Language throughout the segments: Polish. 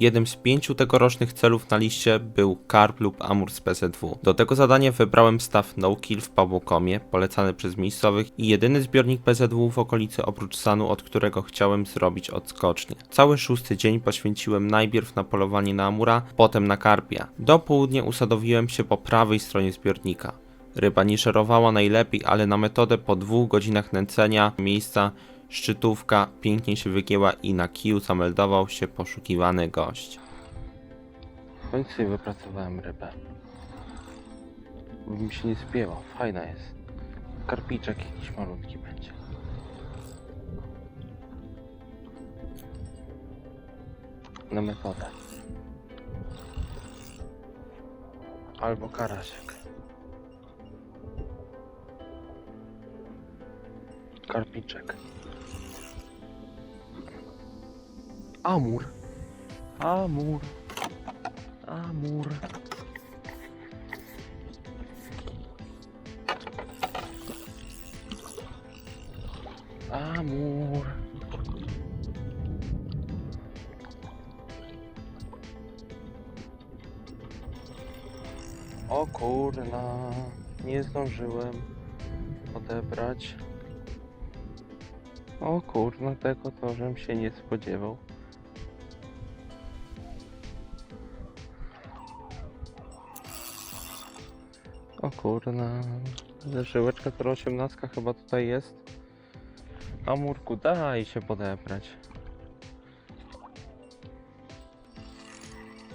Jednym z pięciu tegorocznych celów na liście był karp lub amur z PZW. Do tego zadania wybrałem staw No Kill w Pawłokomie, polecany przez miejscowych i jedyny zbiornik PZW w okolicy oprócz Sanu, od którego chciałem zrobić odskocznię. Cały szósty dzień poświęciłem najpierw na polowanie na amura, potem na karpia. Do południa usadowiłem się po prawej stronie zbiornika. Ryba nie szerowała najlepiej, ale na metodę po dwóch godzinach nęcenia miejsca szczytówka pięknie się wygięła i na kiju zameldował się poszukiwany gość. W końcu wypracowałem rybę. Mi się nie spięła, fajna jest. Karpiczek jakiś malutki będzie. Na metodę. Albo karasiek. Karpiczek. Amur. Amur. Amur. Amur. O kurna, nie zdążyłem odebrać. O kurna, tego to żem się nie spodziewał. O kurna, żyłeczka to 18 chyba tutaj jest. Amurku, daj się podebrać.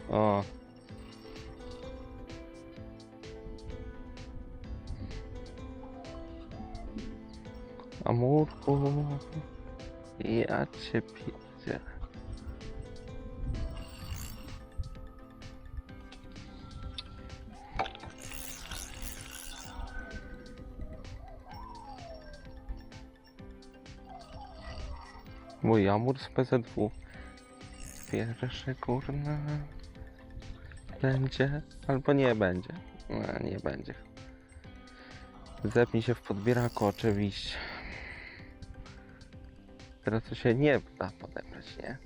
O. Amurku. Ja cię pidzę. Mój amur z PZW. Pierwszy kurna. Będzie? Albo nie będzie. No, nie będzie. Zepnij się w podbieraku oczywiście. Teraz to się nie da podebrać, nie?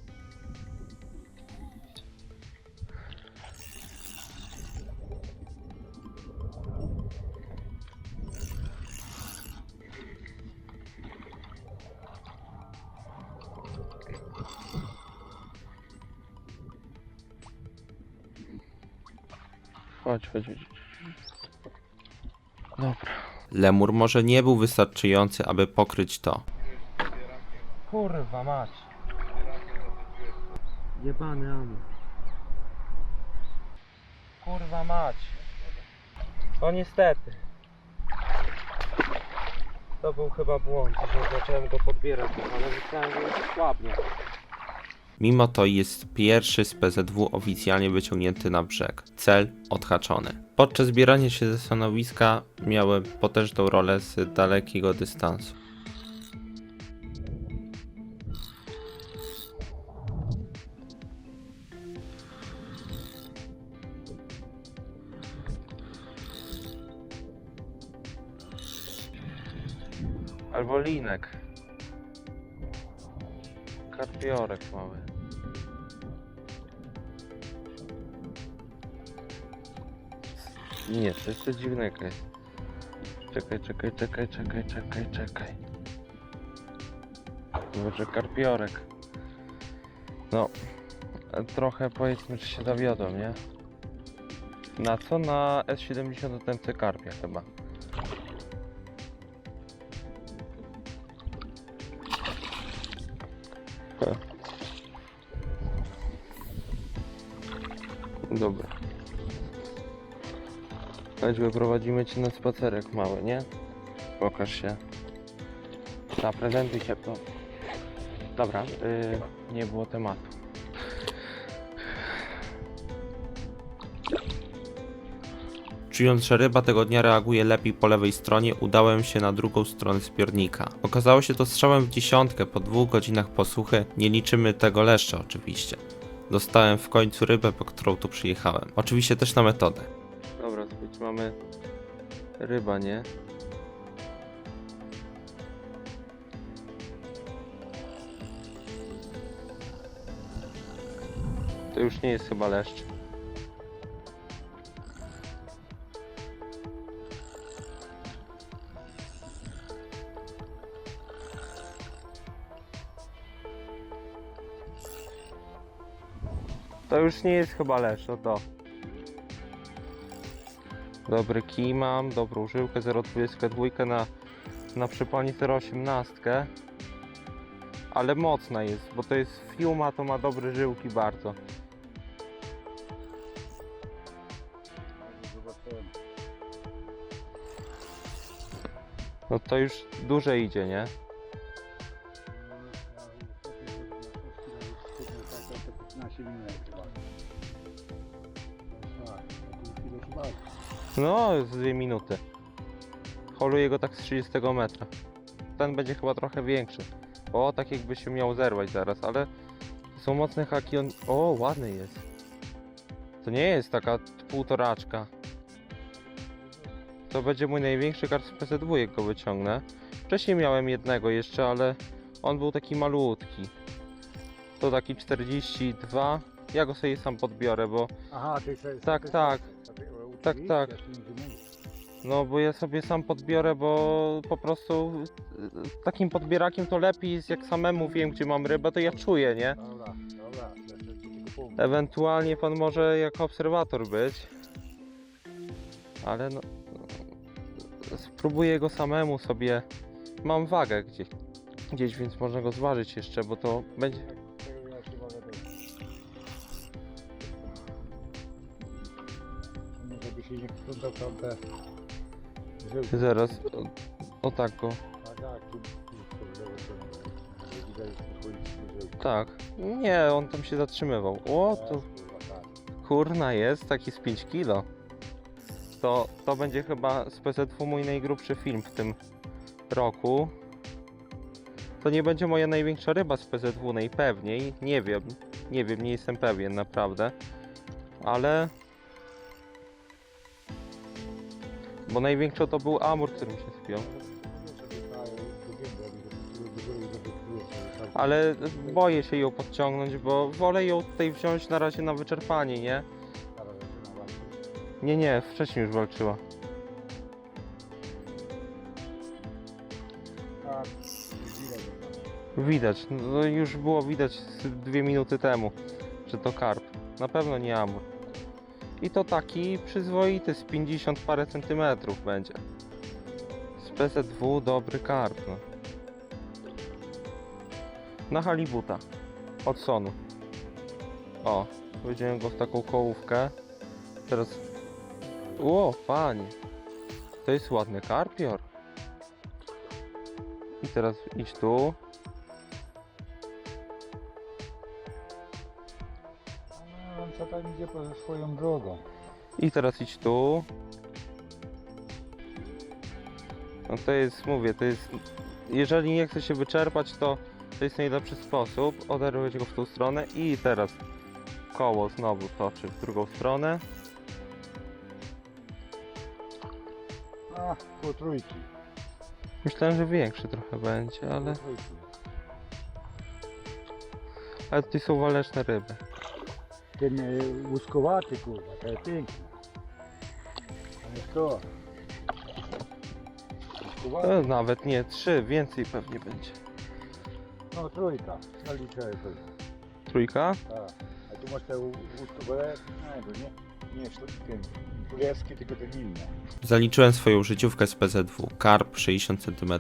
Chodź, chodź, chodź. Dobra. Lemur może nie był wystarczający, aby pokryć to. Kurwa mać. Jebany amur. Kurwa mać. O niestety. To był chyba błąd, że zacząłem go podbierać, ale myślałem, że jest słabnie. Mimo to jest pierwszy z PZW oficjalnie wyciągnięty na brzeg. Cel odhaczony. Podczas zbierania się ze stanowiska miałem potężną rolę z dalekiego dystansu. Albo linek. Karpiorek mały. Nie, coś to dziwnego jest. Czekaj, czekaj, czekaj, czekaj, czekaj, czekaj. Może karpiorek. No, trochę powiedzmy, że się dowiodłem, nie? Na co? Na S70 od MC Karpia chyba. Dobra. Chodź, wyprowadzimy cię na spacerek mały, nie? Pokaż się. Zaprezentuj się, to. Dobra, yy, nie było tematu. Czując, że ryba tego dnia reaguje lepiej po lewej stronie, udałem się na drugą stronę zbiornika. Okazało się to strzałem w dziesiątkę po dwóch godzinach posłuchy, nie liczymy tego leszcza oczywiście. Dostałem w końcu rybę, po którą tu przyjechałem. Oczywiście też na metodę. Słuchajcie, mamy ryba, nie? To już nie jest chyba leszcz. To już nie jest chyba leszcz, no to. Dobry kij mam, dobrą żyłkę 0,22 na, na przyponi 0,18 ale mocna jest, bo to jest Fiuma, to ma dobre żyłki bardzo. No to już duże idzie, nie? No, z dwie minuty. Holuję go tak z 30 metra. Ten będzie chyba trochę większy. O, tak jakby się miał zerwać zaraz, ale są mocne haki. On... O, ładny jest. To nie jest taka półtoraczka. To będzie mój największy kart z PZ2, jak go wyciągnę. Wcześniej miałem jednego jeszcze, ale on był taki malutki. To taki 42. Ja go sobie sam podbiorę, bo Aha, ty sobie Tak, tak. Tak, tak. No, bo ja sobie sam podbiorę, bo po prostu y, takim podbierakiem to lepiej jest jak samemu wiem, gdzie mam rybę, to ja czuję, nie? Dobra, dobra. Ewentualnie pan może jako obserwator być, ale no, spróbuję go samemu sobie. Mam wagę gdzieś, gdzieś, więc można go zważyć jeszcze, bo to będzie. No, tam te żyłki. Zaraz, o, o tak go. A tak, tu, tu, tu. Tak. Nie, on tam się zatrzymywał. O, to. Tak. Kurna jest, taki z 5 kilo. To, to będzie chyba z PZW mój najgrubszy film w tym roku. To nie będzie moja największa ryba z PZW najpewniej. Nie wiem, nie wiem, nie jestem pewien naprawdę. Ale... Bo największą to był Amur, którym się spiął. Ale boję się ją podciągnąć, bo wolę ją tutaj wziąć na razie na wyczerpanie, nie? Nie, nie, wcześniej już walczyła. Widać, no już było widać dwie minuty temu, że to karp. Na pewno nie amur. I to taki przyzwoity, z 50 parę centymetrów będzie. Z PZW dobry karp, no. Na halibuta. Od Sonu. O, powiedziałem go w taką kołówkę. Teraz... Ło, panie. To jest ładny karpior. I teraz idź tu. Idzie poza swoją drogą. I teraz idź tu. No to jest, mówię, to jest... Jeżeli nie chce się wyczerpać, to to jest najlepszy sposób. Oderwać go w tą stronę i teraz koło znowu toczy w drugą stronę. A, po trójki. Myślałem, że większy trochę będzie, ale... Trójki. Ale tutaj są waleczne ryby. Ten e, łuskowaty kurwa, to jest piękny. A jest to. Łuskowaty. Nawet nie, trzy, więcej pewnie będzie. No trójka, zaliczę to. Trójka? Tak. A tu masz te łu- łuskowe, nie, to nie, nie ten królewski, tylko ten inny. Zaliczyłem swoją życiówkę z PZW, karp 60 cm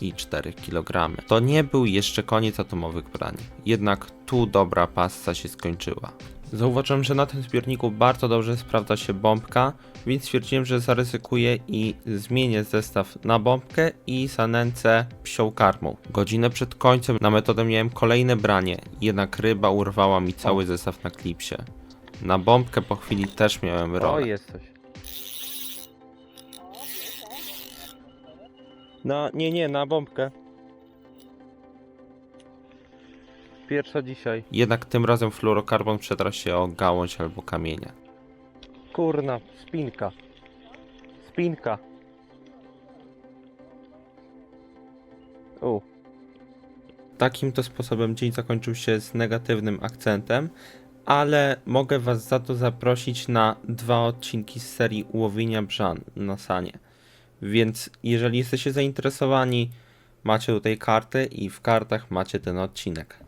i 4 kg. To nie był jeszcze koniec atomowych brań, jednak tu dobra passa się skończyła. Zauważyłem, że na tym zbiorniku bardzo dobrze sprawdza się bombka, więc stwierdziłem, że zaryzykuję i zmienię zestaw na bombkę i zanęcę psią karmą. Godzinę przed końcem na metodę miałem kolejne branie, jednak ryba urwała mi cały zestaw na klipsie. Na bombkę po chwili też miałem rolę. O, jest coś. No, nie, nie, na bombkę. Pierwsza dzisiaj. Jednak tym razem fluorokarbon przedra się o gałąź albo kamienia. Kurna, spinka. Spinka. U. Takim to sposobem dzień zakończył się z negatywnym akcentem, ale mogę Was za to zaprosić na dwa odcinki z serii Łowienia Brzan na Sanie. Więc jeżeli jesteście zainteresowani, macie tutaj karty i w kartach macie ten odcinek.